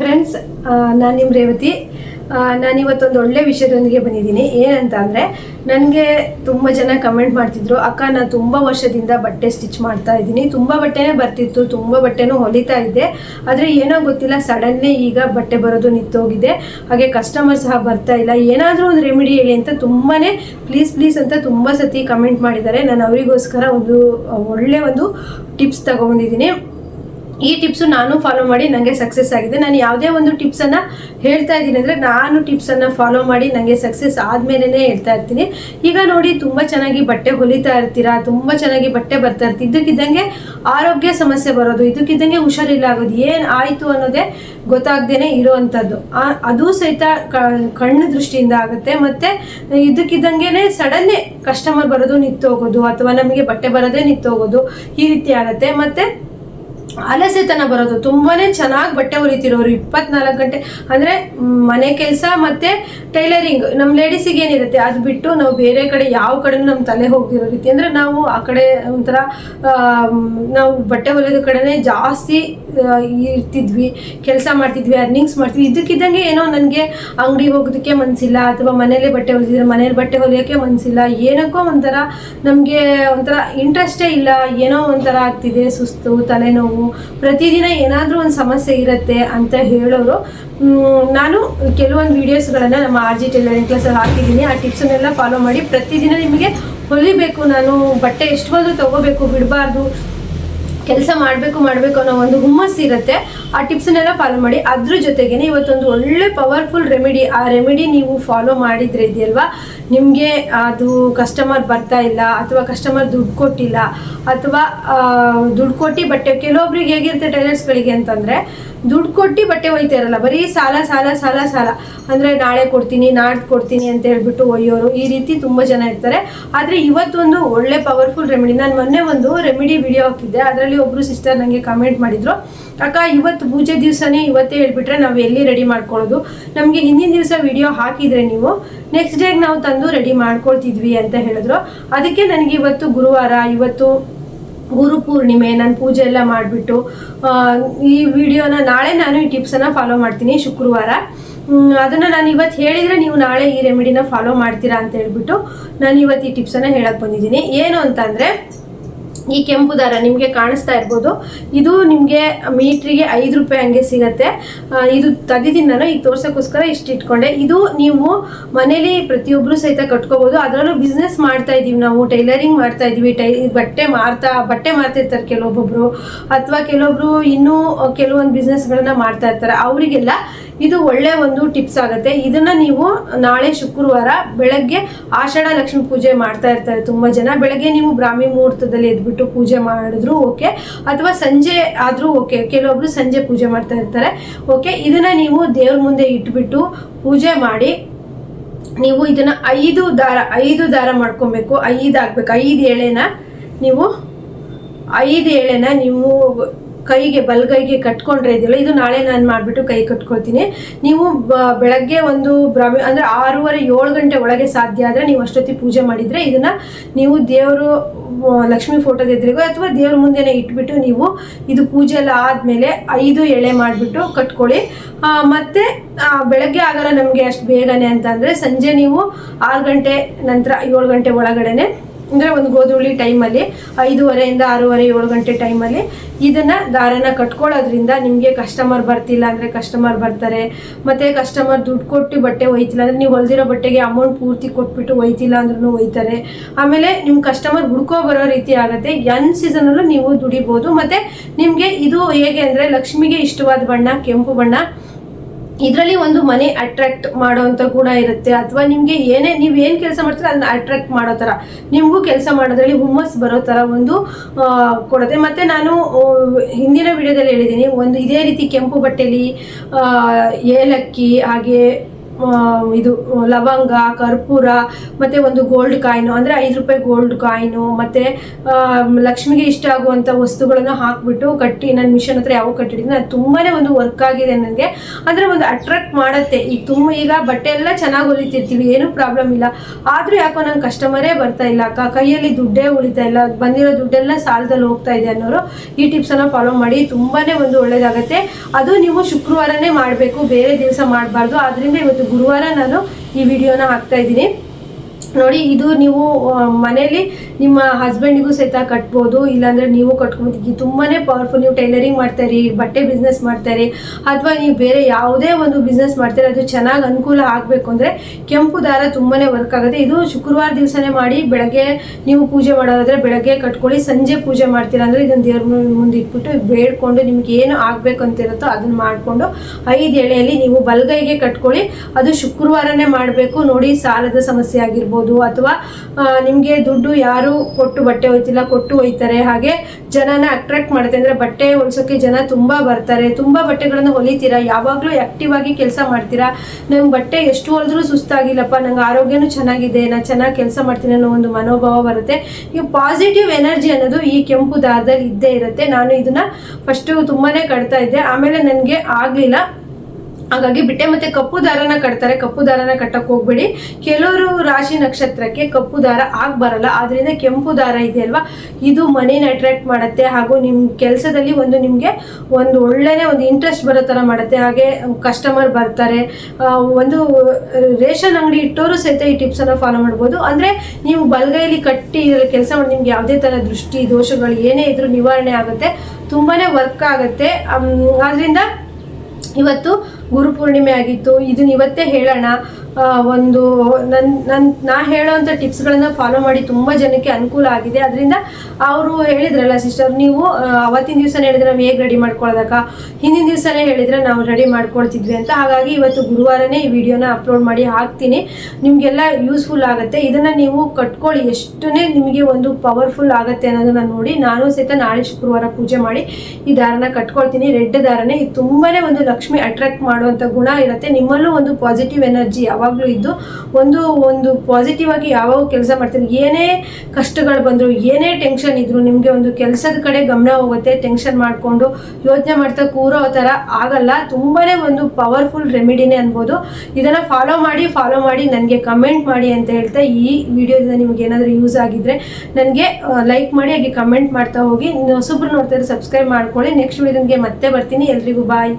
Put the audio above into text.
Friends ನಾನು ನಿಮ್ಮ ರೇವತಿ. ನಾನು ಇವತ್ತೊಂದು ಒಳ್ಳೆ ವಿಷಯದೊಂದಿಗೆ ಬಂದಿದ್ದೀನಿ. ಏನಂತ ಅಂದರೆ ನನಗೆ ತುಂಬ ಜನ ಕಮೆಂಟ್ ಮಾಡ್ತಿದ್ರು, ಅಕ್ಕ, ನಾನು ತುಂಬ ವರ್ಷದಿಂದ ಬಟ್ಟೆ ಸ್ಟಿಚ್ ಮಾಡ್ತಾ ಇದ್ದೀನಿ. ತುಂಬ ಬಟ್ಟೆನೇ ಬರ್ತಿತ್ತು, ತುಂಬ ಬಟ್ಟೆನೂ ಹೊಲಿತಾ ಇದ್ದೆ. ಆದರೆ ಏನೋ ಗೊತ್ತಿಲ್ಲ ಸಡನ್ಲಿ ಈಗ ಬಟ್ಟೆ ಬರೋದು ನಿಂತೋಗಿದೆ. ಹಾಗೆ ಕಸ್ಟಮರ್ ಸಹ ಬರ್ತಾ ಇಲ್ಲ. ಏನಾದರೂ ಒಂದು ರೆಮಿಡಿ ಹೇಳಿ ಅಂತ ತುಂಬಾ ಪ್ಲೀಸ್ ಪ್ಲೀಸ್ ಅಂತ ತುಂಬ ಸತಿ ಕಮೆಂಟ್ ಮಾಡಿದ್ದಾರೆ. ನಾನು ಅವರಿಗೋಸ್ಕರ ಒಂದು ಒಳ್ಳೆ ಒಂದು ಟಿಪ್ಸ್ ತಗೊಂಡಿದ್ದೀನಿ. ಈ ಟಿಪ್ಸು ನಾನು ಫಾಲೋ ಮಾಡಿ ನನಗೆ ಸಕ್ಸಸ್ ಆಗಿದೆ. ನಾನು ಯಾವುದೇ ಒಂದು ಟಿಪ್ಸನ್ನು ಹೇಳ್ತಾ ಇದ್ದೀನಿ ಅಂದರೆ ನಾನು ಟಿಪ್ಸನ್ನು ಫಾಲೋ ಮಾಡಿ ನನಗೆ ಸಕ್ಸಸ್ ಆದಮೇಲೆ ಹೇಳ್ತಾ ಇರ್ತೀನಿ. ಈಗ ನೋಡಿ, ತುಂಬ ಚೆನ್ನಾಗಿ ಬಟ್ಟೆ ಹೊಲಿತಾ ಇರ್ತೀರಾ? ತುಂಬ ಚೆನ್ನಾಗಿ ಬಟ್ಟೆ ಬರ್ತಾ ಇರ್ತೀವಿ ಇದಕ್ಕಿದ್ದಂಗೆ ಆರೋಗ್ಯ ಸಮಸ್ಯೆ ಬರೋದು, ಇದಕ್ಕಿದ್ದಂಗೆ ಹುಷಾರಿಲ್ಲ ಆಗೋದು ಏನು ಆಯಿತು ಅನ್ನೋದೇ ಗೊತ್ತಾಗ್ದೇನೆ ಇರೋವಂಥದ್ದು. ಆ- ಅದು ಸಹಿತ ಕಣ್ಣು ದೃಷ್ಟಿಯಿಂದ ಆಗುತ್ತೆ. ಮತ್ತು ಇದಕ್ಕಿದ್ದಂಗೆ ಸಡನ್ನೇ ಕಸ್ಟಮರ್ ಬರೋದು ನಿಂತೋಗೋದು, ಅಥವಾ ನಮಗೆ ಬಟ್ಟೆ ಬರೋದೇ ನಿಂತೋಗೋದು, ಈ ರೀತಿ ಆಗುತ್ತೆ. ಮತ್ತು ಅಲಸೆತನ ಬರೋದು, ತುಂಬಾನೇ ಚೆನ್ನಾಗಿ ಬಟ್ಟೆ ಹೊಲಿತಿರೋರು ಇಪ್ಪತ್ನಾಲ್ಕು ಗಂಟೆ. ಅಂದರೆ ಮನೆ ಕೆಲಸ ಮತ್ತು ಟೈಲರಿಂಗ್ ನಮ್ಮ ಲೇಡೀಸಿಗೆ ಏನಿರುತ್ತೆ, ಅದು ಬಿಟ್ಟು ನಾವು ಬೇರೆ ಕಡೆ ಯಾವ ಕಡೆನೂ ನಮ್ಮ ತಲೆ ಹೋಗ್ತಿರೋ ರೀತಿ. ಅಂದರೆ ನಾವು ಆ ಕಡೆ ಒಂಥರ ನಾವು ಬಟ್ಟೆ ಹೊಲಿಯೋದ ಕಡೆನೇ ಜಾಸ್ತಿ ಇರ್ತಿದ್ವಿ, ಕೆಲಸ ಮಾಡ್ತಿದ್ವಿ ಅರ್ನಿಂಗ್ಸ್ ಮಾಡ್ತಿದ್ವಿ, ಇದಕ್ಕಿದ್ದಂಗೆ ಏನೋ ನನಗೆ ಅಂಗಡಿ ಹೋಗೋದಕ್ಕೆ ಮನಸ್ಸಿಲ್ಲ ಅಥವಾ ಮನೇಲೆ ಬಟ್ಟೆ ಹೊಲಿದಿದ್ರೆ ಮನೇಲಿ ಬಟ್ಟೆ ಹೊಲಿಯೋಕ್ಕೆ ಮನಸ್ಸಿಲ್ಲ ಏನಕ್ಕೋ ಒಂಥರ ನಮಗೆ ಒಂಥರ ಇಂಟ್ರೆಸ್ಟೇ ಇಲ್ಲ, ಏನೋ ಒಂಥರ ಆಗ್ತಿದೆ ಸುಸ್ತು, ತಲೆನೋವು, ಪ್ರತಿದಿನ ಏನಾದರೂ ಒಂದು ಸಮಸ್ಯೆ ಇರುತ್ತೆ ಅಂತ ಹೇಳೋರು. ನಾನು ಕೆಲವೊಂದು ವೀಡಿಯೋಸ್ಗಳನ್ನು ನಮ್ಮ ಆರ್ ಜಿ ಟೈಲರಿಂಗ್ ಕ್ಲಾಸಲ್ಲಿ ಹಾಕಿದ್ದೀನಿ, ಆ ಟಿಪ್ಸನ್ನೆಲ್ಲ ಫಾಲೋ ಮಾಡಿ ಪ್ರತಿದಿನ ನಿಮಗೆ ಹೊಲಿಬೇಕು, ನಾನು ಬಟ್ಟೆ ಎಷ್ಟು ಬಂದರೂ ತೊಗೋಬೇಕು, ಬಿಡಬಾರ್ದು ಕೆಲಸ ಮಾಡಬೇಕು ಮಾಡಬೇಕು ಅನ್ನೋ ಒಂದು ಹುಮ್ಮಸ್ ಇರುತ್ತೆ. ಆ ಟಿಪ್ಸನ್ನೆಲ್ಲ ಫಾಲೋ ಮಾಡಿ. ಅದ್ರ ಜೊತೆಗೇನೆ ಇವತ್ತೊಂದು ಒಳ್ಳೆ ಪವರ್ಫುಲ್ ರೆಮಿಡಿ ಆ ರೆಮಿಡಿ ನೀವು ಫಾಲೋ ಮಾಡಿದ್ರೆ ಇದೆಯಲ್ವಾ? ನಿಮಗೆ ಅದು ಕಸ್ಟಮರ್ ಬರ್ತಾ ಇಲ್ಲ ಅಥವಾ ಕಸ್ಟಮರ್ ದುಡ್ಡು ಕೊಟ್ಟಿಲ್ಲ ಅಥವಾ ದುಡ್ಡು ಕೊಟ್ಟು ಬಟ್ಟೆ ಕೆಲವೊಬ್ರಿಗೆ ಹೇಗಿರುತ್ತೆ ಟೈಲರ್ಸ್ಗಳಿಗೆ ಅಂತಂದರೆ, ದುಡ್ಡು ಕೊಟ್ಟು ಬಟ್ಟೆ ಒಯ್ತಾ ಇರಲ್ಲ, ಬರೀ ಸಾಲ ಸಾಲ ಸಾಲ ಸಾಲ. ಅಂದರೆ ನಾಳೆ ಕೊಡ್ತೀನಿ, ನಾಡ್ದು ಕೊಡ್ತೀನಿ ಅಂತ ಹೇಳ್ಬಿಟ್ಟು ಒಯ್ಯೋರು, ಈ ರೀತಿ ತುಂಬ ಜನ ಇರ್ತಾರೆ. ಆದರೆ ಇವತ್ತೊಂದು ಒಳ್ಳೆ ಪವರ್ಫುಲ್ ರೆಮಿಡಿ ನಾನು ಮೊನ್ನೆ ಒಂದು ರೆಮಿಡಿ ವಿಡಿಯೋ ಹಾಕಿದ್ದೆ, ಅದರಲ್ಲಿ ಒಬ್ಬರು ಸಿಸ್ಟರ್ ನನಗೆ ಕಮೆಂಟ್ ಮಾಡಿದ್ರು. ಅಕ್ಕ ಇವತ್ತು ಪೂಜೆ ದಿವಸನೇ ಇವತ್ತೇ ಹೇಳ್ಬಿಟ್ರೆ ನಾವು ಎಲ್ಲಿ ರೆಡಿ ಮಾಡ್ಕೊಳ್ಳೋದು? ನಮಗೆ ಹಿಂದಿನ ದಿವಸ ವಿಡಿಯೋ ಹಾಕಿದರೆ ನೀವು ನೆಕ್ಸ್ಟ್ ಡೇಗೆ ನಾವು ತಂದು ರೆಡಿ ಮಾಡ್ಕೊಳ್ತಿದ್ವಿ ಅಂತ ಹೇಳಿದ್ರು. ಅದಕ್ಕೆ ನನಗೆ ಇವತ್ತು ಗುರುವಾರ, ಇವತ್ತು ಗುರು ಪೂರ್ಣಿಮೆ, ನಾನು ಪೂಜೆ ಎಲ್ಲ ಮಾಡಿಬಿಟ್ಟು ಈ ವಿಡಿಯೋನ ನಾಳೆ ನಾನು ಈ ಟಿಪ್ಸನ್ನು ಫಾಲೋ ಮಾಡ್ತೀನಿ ಶುಕ್ರವಾರ. ಅದನ್ನು ನಾನು ಇವತ್ತು ಹೇಳಿದರೆ ನೀವು ನಾಳೆ ಈ ರೆಮಿಡಿನ ಫಾಲೋ ಮಾಡ್ತೀರಾ ಅಂತ ಹೇಳ್ಬಿಟ್ಟು ನಾನು ಇವತ್ತು ಈ ಟಿಪ್ಸನ್ನು ಹೇಳಕ್ಕೆ ಬಂದಿದ್ದೀನಿ. ಏನು ಅಂತಂದರೆ ಈ ಕೆಂಪು ದಾರ ನಿಮಗೆ ಕಾಣಿಸ್ತಾ ಇರ್ಬೋದು. ಇದು ನಿಮಗೆ ಮೀಟ್ರಿಗೆ ಐದು ರೂಪಾಯಿ ಹಂಗೆ ಸಿಗತ್ತೆ. ಇದು ತೆಗೆದಿನ ನಾನು ಈಗ ತೋರ್ಸೋಕ್ಕೋಸ್ಕರ ಇಷ್ಟು ಇಟ್ಕೊಂಡೆ. ಇದು ನೀವು ಮನೇಲಿ ಪ್ರತಿಯೊಬ್ಬರು ಸಹಿತ ಕಟ್ಕೋಬೋದು. ಅದರಲ್ಲೂ ಬಿಸ್ನೆಸ್ ಮಾಡ್ತಾ ಇದ್ದೀವಿ ನಾವು ಟೈಲರಿಂಗ್ ಮಾಡ್ತಾ ಇದ್ದೀವಿ ಟೈ, ಬಟ್ಟೆ ಮಾರ್ತಾ, ಬಟ್ಟೆ ಮಾರ್ತಿರ್ತಾರೆ ಕೆಲವೊಬ್ಬೊಬ್ರು. ಅಥವಾ ಕೆಲವೊಬ್ರು ಇನ್ನೂ ಕೆಲವೊಂದು ಬಿಸ್ನೆಸ್ಗಳನ್ನ ಮಾಡ್ತಾ ಇರ್ತಾರೆ. ಅವರಿಗೆಲ್ಲ ಇದು ಒಳ್ಳೆ ಒಂದು ಟಿಪ್ಸ್ ಆಗುತ್ತೆ. ಇದನ್ನ ನೀವು ನಾಳೆ ಶುಕ್ರವಾರ ಬೆಳಗ್ಗೆ ಆಷಾಢ ಲಕ್ಷ್ಮಿ ಪೂಜೆ ಮಾಡ್ತಾ ಇರ್ತಾರೆ ತುಂಬಾ ಜನ. ಬೆಳಗ್ಗೆ ನೀವು ಬ್ರಾಹ್ಮಿ ಮುಹೂರ್ತದಲ್ಲಿ ಎದ್ಬಿಟ್ಟು ಪೂಜೆ ಮಾಡಿದ್ರು ಓಕೆ. ಅಥವಾ ಸಂಜೆ ಆದ್ರೂ ಓಕೆ. ಕೆಲವೊಬ್ರು ಸಂಜೆ ಪೂಜೆ ಮಾಡ್ತಾ ಇರ್ತಾರೆ. ಓಕೆ, ಇದನ್ನ ನೀವು ದೇವ್ರ ಮುಂದೆ ಇಟ್ಬಿಟ್ಟು ಪೂಜೆ ಮಾಡಿ ನೀವು ಇದನ್ನ ಐದು ದಾರ ಐದು ದಾರ ಮಾಡ್ಕೊಬೇಕು. ಐದು ಹಾಕ್ಬೇಕು ಐದು ಎಳೆನ ನೀವು, ಐದು ಎಳೆನ ನೀವು ಕೈಗೆ, ಬಲ್ಗೈಗೆ ಕಟ್ಕೊಂಡ್ರೆ ಇದೆಯಲ್ಲ, ಇದು ನಾಳೆ ನಾನು ಮಾಡಿಬಿಟ್ಟು ಕೈ ಕಟ್ಕೊಳ್ತೀನಿ. ನೀವು ಬೆಳಗ್ಗೆ ಒಂದು ಬ್ರಾಹ್ಮಿ, ಅಂದರೆ ಆರೂವರೆ, ಏಳು ಗಂಟೆ ಒಳಗೆ ಸಾಧ್ಯ ಆದರೆ ನೀವು ಅಷ್ಟೊತ್ತಿ ಪೂಜೆ ಮಾಡಿದರೆ ಇದನ್ನು ನೀವು ದೇವರು ಲಕ್ಷ್ಮಿ ಫೋಟೋದ ಎದುರಿಗೋ ಅಥವಾ ದೇವ್ರ ಮುಂದೆನೇ ಇಟ್ಬಿಟ್ಟು ನೀವು ಇದು ಪೂಜೆ ಎಲ್ಲ ಆದಮೇಲೆ ಐದು ಎಳೆ ಮಾಡಿಬಿಟ್ಟು ಕಟ್ಕೊಳ್ಳಿ. ಮತ್ತು ಬೆಳಗ್ಗೆ ಆಗಲ್ಲ ನಮಗೆ ಅಷ್ಟು ಬೇಗನೆ ಅಂತ ಸಂಜೆ ನೀವು ಆರು ಗಂಟೆ ನಂತರ ಏಳು ಗಂಟೆ ಒಳಗಡೆನೆ ಅಂದರೆ ಒಂದು ಗೋಧುಳಿ ಟೈಮಲ್ಲಿ ಐದೂವರೆಯಿಂದ ಆರೂವರೆ, ಏಳು ಗಂಟೆ ಟೈಮಲ್ಲಿ ಇದನ್ನು ದಾರನ ಕಟ್ಕೊಳ್ಳೋದ್ರಿಂದ ನಿಮಗೆ ಕಸ್ಟಮರ್ ಬರ್ತಿಲ್ಲ ಅಂದರೆ ಕಸ್ಟಮರ್ ಬರ್ತಾರೆ. ಮತ್ತು ಕಸ್ಟಮರ್ ದುಡ್ಡು ಕೊಟ್ಟು ಬಟ್ಟೆ ಒಯ್ತಿಲ್ಲ ಅಂದರೆ ನೀವು ಹೊಲ್ದಿರೋ ಬಟ್ಟೆಗೆ ಅಮೌಂಟ್ ಪೂರ್ತಿ ಕೊಟ್ಬಿಟ್ಟು ಒಯ್ತಿಲ್ಲ ಅಂದ್ರೂ ಒಯ್ತಾರೆ. ಆಮೇಲೆ ನಿಮ್ಮ ಕಸ್ಟಮರ್ ಹುಡ್ಕೋ ಬರೋ ರೀತಿ ಆಗುತ್ತೆ. ಎನ್ ಸೀಸನಲ್ಲೂ ನೀವು ದುಡಿಬೋದು. ಮತ್ತು ನಿಮಗೆ ಇದು ಹೇಗೆ ಅಂದರೆ ಲಕ್ಷ್ಮಿಗೆ ಇಷ್ಟವಾದ ಬಣ್ಣ, ಕೆಂಪು ಬಣ್ಣ ಇದರಲ್ಲಿ ಒಂದು ಮನೆ ಅಟ್ರಾಕ್ಟ್ ಅಂತ ಕೂಡ ಇರುತ್ತೆ. ಅಥವಾ ನಿಮಗೆ ಏನೇ, ನೀವು ಏನು ಕೆಲಸ ಮಾಡ್ತೀರ ಅದನ್ನ ಅಟ್ರಾಕ್ಟ್ ಮಾಡೋ ಥರ ನಿಮಗೂ ಕೆಲಸ ಮಾಡೋದ್ರಲ್ಲಿ ಹುಮ್ಮಸ್ ಬರೋ ಥರ ಒಂದು ಕೊಡುತ್ತೆ. ಮತ್ತು ನಾನು ಹಿಂದಿನ ವಿಡಿಯೋದಲ್ಲಿ ಹೇಳಿದ್ದೀನಿ, ಒಂದು ಇದೇ ರೀತಿ ಕೆಂಪು ಬಟ್ಟೆಲಿ ಏಲಕ್ಕಿ, ಹಾಗೆ ಇದು ಲವಂಗ, ಕರ್ಪೂರ, ಮತ್ತೆ ಒಂದು ಗೋಲ್ಡ್ ಕಾಯಿನು ಅಂದ್ರೆ ಐದು ರೂಪಾಯಿ ಗೋಲ್ಡ್ ಕಾಯಿನು ಮತ್ತೆ ಲಕ್ಷ್ಮಿಗೆ ಇಷ್ಟ ಆಗುವಂತ ವಸ್ತುಗಳನ್ನು ಹಾಕ್ಬಿಟ್ಟು ಕಟ್ಟಿ ನನ್ನ ಮಿಷನ್ ಹತ್ರ ಯಾವ ಕಟ್ಟಿದ್ದೀನಿ. ಅದು ತುಂಬಾನೇ ಒಂದು ವರ್ಕ್ ಆಗಿದೆ ನನಗೆ. ಅಂದ್ರೆ ಒಂದು ಅಟ್ರಾಕ್ಟ್ ಮಾಡುತ್ತೆ. ಈಗ ತುಂಬ ಈಗ ಬಟ್ಟೆ ಎಲ್ಲ ಚೆನ್ನಾಗಿ ಹೊಲಿತಿರ್ತೀವಿ, ಏನೂ ಪ್ರಾಬ್ಲಮ್ ಇಲ್ಲ. ಆದ್ರೂ ಯಾಕೋ ನಂಗೆ ಕಸ್ಟಮರೇ ಬರ್ತಾ ಇಲ್ಲ. ಅಕ್ಕ, ಕೈಯಲ್ಲಿ ದುಡ್ಡೇ ಉಳಿತಾ ಇಲ್ಲ. ಬಂದಿರೋ ದುಡ್ಡೆಲ್ಲ ಸಾಲದಲ್ಲಿ ಹೋಗ್ತಾ ಇದೆ ಅನ್ನೋರು ಈ ಟಿಪ್ಸ್ ಅನ್ನ ಫಾಲೋ ಮಾಡಿ, ತುಂಬಾನೇ ಒಂದು ಒಳ್ಳೇದಾಗತ್ತೆ. ಅದು ನೀವು ಶುಕ್ರವಾರನೇ ಮಾಡಬೇಕು, ಬೇರೆ ದಿವಸ ಮಾಡಬಾರ್ದು. ಆದ್ರಿಂದ ಇವತ್ತು ಗುರುವಾರ ನಾನು ಈ ವಿಡಿಯೋನ ಹಾಕ್ತಾ ಇದ್ದೀನಿ. ನೋಡಿ ಇದು ನೀವು ಮನೇಲಿ ನಿಮ್ಮ ಹಸ್ಬೆಂಡಿಗೂ ಸಹಿತ ಕಟ್ಬೋದು, ಇಲ್ಲಾಂದ್ರೆ ನೀವು ಕಟ್ಕೊಂಡು ತುಂಬಾ ಪವರ್ಫುಲ್ ನೀವು ಟೈಲರಿಂಗ್ ಮಾಡ್ತಾರಿ, ಬಟ್ಟೆ ಬಿಸ್ನೆಸ್ ಮಾಡ್ತಾರೆ, ಅಥವಾ ನೀವು ಬೇರೆ ಯಾವುದೇ ಒಂದು ಬಿಸ್ನೆಸ್ ಮಾಡ್ತಾರೆ, ಅದು ಚೆನ್ನಾಗಿ ಅನುಕೂಲ ಆಗಬೇಕು ಅಂದರೆ ಕೆಂಪು ದಾರ ತುಂಬಾನೇ ವರ್ಕ್ ಆಗುತ್ತೆ. ಇದು ಶುಕ್ರವಾರ ದಿವಸನೇ ಮಾಡಿ ಬೆಳಗ್ಗೆ ನೀವು ಪೂಜೆ ಮಾಡೋದಾದರೆ ಬೆಳಗ್ಗೆ ಕಟ್ಕೊಳ್ಳಿ, ಸಂಜೆ ಪೂಜೆ ಮಾಡ್ತೀರಾ ಅಂದರೆ ಇದನ್ನು ದೇವ್ರ ಮುಂದೆ ಇಟ್ಬಿಟ್ಟು ಬೇಡ್ಕೊಂಡು ನಿಮ್ಗೆ ಏನು ಆಗಬೇಕು ಅಂತಿರುತ್ತೋ ಅದನ್ನು ಮಾಡಿಕೊಂಡು ಐದು ಎಳೆಯಲ್ಲಿ ನೀವು ಬಲಗೈಗೆ ಕಟ್ಕೊಳ್ಳಿ. ಅದು ಶುಕ್ರವಾರನೇ ಮಾಡಬೇಕು. ನೋಡಿ ಸಾಲದ ಸಮಸ್ಯೆ ಆಗಿರ್ಬೋದು ಅಥವಾ ನಿಮಗೆ ದುಡ್ಡು ಯಾರು ಕೊಟ್ಟು ಬಟ್ಟೆ ಒಯ್ತಿಲ್ಲ, ಕೊಟ್ಟು ಒಯ್ತಾರೆ. ಹಾಗೆ ಜನನ ಅಟ್ರಾಕ್ಟ್ ಮಾಡುತ್ತೆ. ಅಂದ್ರೆ ಬಟ್ಟೆ ಹೊಲ್ಸೋಕೆ ಜನ ತುಂಬಾ ಬರ್ತಾರೆ. ತುಂಬಾ ಬಟ್ಟೆಗಳನ್ನು ಹೊಲಿತೀರಾ? ಯಾವಾಗಲೂ ಆಕ್ಟಿವ್ ಆಗಿ ಕೆಲಸ ಮಾಡ್ತೀರಾ? ನಂಗೆ ಬಟ್ಟೆ ಎಷ್ಟು ಹೊಲಿದ್ರೂ ಸುಸ್ತಾಗಿಲ್ಲಪ್ಪ. ನಂಗೆ ಆರೋಗ್ಯನೂ ಚೆನ್ನಾಗಿದೆ. ನಾನು ಚೆನ್ನಾಗಿ ಕೆಲಸ ಮಾಡ್ತೀನಿ ಅನ್ನೋ ಒಂದು ಮನೋಭಾವ ಬರುತ್ತೆ. ಈ ಪಾಸಿಟಿವ್ ಎನರ್ಜಿ ಅನ್ನೋದು ಈ ಕೆಂಪು ದಾರದಲ್ಲಿ ಇದ್ದೇ ಇರುತ್ತೆ. ನಾನು ಇದನ್ನ ಫಸ್ಟು ತುಂಬಾನೇ ಕಟ್ತಾ ಇದ್ದೆ. ಆಮೇಲೆ ನನಗೆ ಆಗ್ಲಿಲ್ಲ. ಹಾಗಾಗಿ ಬಿಟ್ಟೆ ಮತ್ತೆ ಕಪ್ಪು ದಾರನ ಕಟ್ತಾರೆ ಕಪ್ಪು ದಾರನ ಕಟ್ಟಕ್ಕೆ ಹೋಗ್ಬೇಡಿ. ಕೆಲವರು ರಾಶಿ ನಕ್ಷತ್ರಕ್ಕೆ ಕಪ್ಪು ದಾರ ಆಗ ಬರಲ್ಲ, ಆದ್ರಿಂದ ಕೆಂಪು ದಾರ ಇದೆ ಅಲ್ವಾ? ಇದು ಮನೇನ ಅಟ್ರಾಕ್ಟ್ ಮಾಡುತ್ತೆ, ಹಾಗೂ ನಿಮ್ ಕೆಲಸದಲ್ಲಿ ಒಂದು ನಿಮ್ಗೆ ಒಂದು ಒಳ್ಳೆಯ ಒಂದು ಇಂಟ್ರೆಸ್ಟ್ ಬರೋ ತರ ಮಾಡುತ್ತೆ. ಹಾಗೆ ಕಸ್ಟಮರ್ ಬರ್ತಾರೆ ಒಂದು ರೇಷನ್ ಅಂಗಡಿ ಇಟ್ಟವರು ಸಹಿತ ಈ ಟಿಪ್ಸ್ ಅನ್ನ ಫಾಲೋ ಮಾಡ್ಬೋದು. ಅಂದ್ರೆ ನೀವು ಬಲಗೈಲಿ ಕಟ್ಟಿ ಇದ್ರಲ್ಲಿ ಕೆಲಸ ಮಾಡಿ, ನಿಮ್ಗೆ ಯಾವುದೇ ತರ ದೃಷ್ಟಿ, ದೋಷಗಳು ಏನೇ ಇದ್ರೂ ನಿವಾರಣೆ ಆಗುತ್ತೆ. ತುಂಬಾನೇ ವರ್ಕ್ ಆಗುತ್ತೆ. ಆದ್ರಿಂದ ಇವತ್ತು ಗುರು ಪೂರ್ಣಿಮೆ ಆಗಿತ್ತು ಇದನ್ನ ಇವತ್ತೇ ಹೇಳೋಣ. ಒಂದು ನನ್ ನನ್, ನಾ ಹೇಳೋವಂಥ ಟಿಪ್ಸ್ಗಳನ್ನು ಫಾಲೋ ಮಾಡಿ ತುಂಬ ಜನಕ್ಕೆ ಅನುಕೂಲ ಆಗಿದೆ. ಅದರಿಂದ ಅವರು ಹೇಳಿದ್ರಲ್ಲ ಸಿಸ್ಟರ್ ನೀವು ಅವತ್ತಿನ ದಿವಸ ಹೇಳಿದ್ರೆ ನಾವು ಹೇಗೆ ರೆಡಿ ಮಾಡ್ಕೊಳ್ಳೋದಕ್ಕ ಹಿಂದಿನ ದಿವಸನೇ ಹೇಳಿದ್ರೆ ನಾವು ರೆಡಿ ಮಾಡ್ಕೊಳ್ತಿದ್ವಿ ಅಂತ. ಹಾಗಾಗಿ ಇವತ್ತು ಗುರುವಾರನೇ ಈ ವಿಡಿಯೋನ ಅಪ್ಲೋಡ್ ಮಾಡಿ ಹಾಕ್ತೀನಿ. ನಿಮಗೆಲ್ಲ ಯೂಸ್ಫುಲ್ ಆಗುತ್ತೆ. ಇದನ್ನ ನೀವು ಕಟ್ಕೊಳ್ಳಿ. ಎಷ್ಟನೇ ನಿಮಗೆ ಒಂದು ಪವರ್ಫುಲ್ ಆಗುತ್ತೆ ಅನ್ನೋದನ್ನ ನೋಡಿ ನಾನು ಸಹಿತ ನಾಳೆ ಶುಕ್ರವಾರ ಪೂಜೆ ಮಾಡಿ ಈ ದಾರನ ಕಟ್ಕೊಳ್ತೀನಿ. ರೆಡ್ ದಾರನೇ. ಇದು ತುಂಬಾನೇ ಒಂದು ಲಕ್ಷ್ಮಿ ಅಟ್ರಾಕ್ಟ್ ಮಾಡುವಂತ ಗುಣ ಇರುತ್ತೆ. ನಿಮ್ಮಲ್ಲೂ ಒಂದು ಪಾಸಿಟಿವ್ ಎನರ್ಜಿ ಯಾವಾಗಲೂ ಇದ್ದು ಒಂದು ಒಂದು ಪಾಸಿಟಿವ್ ಆಗಿ ಯಾವಾಗ ಕೆಲಸ ಮಾಡ್ತೀನಿ. ಏನೇ ಕಷ್ಟಗಳು ಬಂದ್ರು, ಏನೇ ಟೆನ್ಷನ್ ಇದ್ರು ನಿಮಗೆ ಒಂದು ಕೆಲಸದ ಕಡೆ ಗಮನ ಹೋಗುತ್ತೆ. ಟೆನ್ಷನ್ ಮಾಡ್ಕೊಂಡು ಯೋಚನೆ ಮಾಡ್ತಾ ಕೂರೋ ಥರ ಆಗಲ್ಲ. ತುಂಬಾನೇ ಒಂದು ಪವರ್ಫುಲ್ ರೆಮಿಡಿನೇ ಅನ್ಬೋದು. ಇದನ್ನ ಫಾಲೋ ಮಾಡಿ ಫಾಲೋ ಮಾಡಿ ನನಗೆ ಕಮೆಂಟ್ ಮಾಡಿ ಅಂತ ಹೇಳ್ತಾ ಈ ವಿಡಿಯೋದಿಂದ ನಿಮ್ಗೆ ಏನಾದರೂ ಯೂಸ್ ಆಗಿದ್ರೆ ನನಗೆ ಲೈಕ್ ಮಾಡಿ, ಹಾಗೆ ಕಮೆಂಟ್ ಮಾಡ್ತಾ ಹೋಗಿ. ಹೊಸಬ್ರು ನೋಡ್ತಾರೆ ಸಬ್ಸ್ಕ್ರೈಬ್ ಮಾಡ್ಕೊಳ್ಳಿ. ನೆಕ್ಸ್ಟ್ ವಿಡಿಯೋಗೆ ಮತ್ತೆ ಬರ್ತೀನಿ. ಎಲ್ರಿಗೂ ಬಾಯ್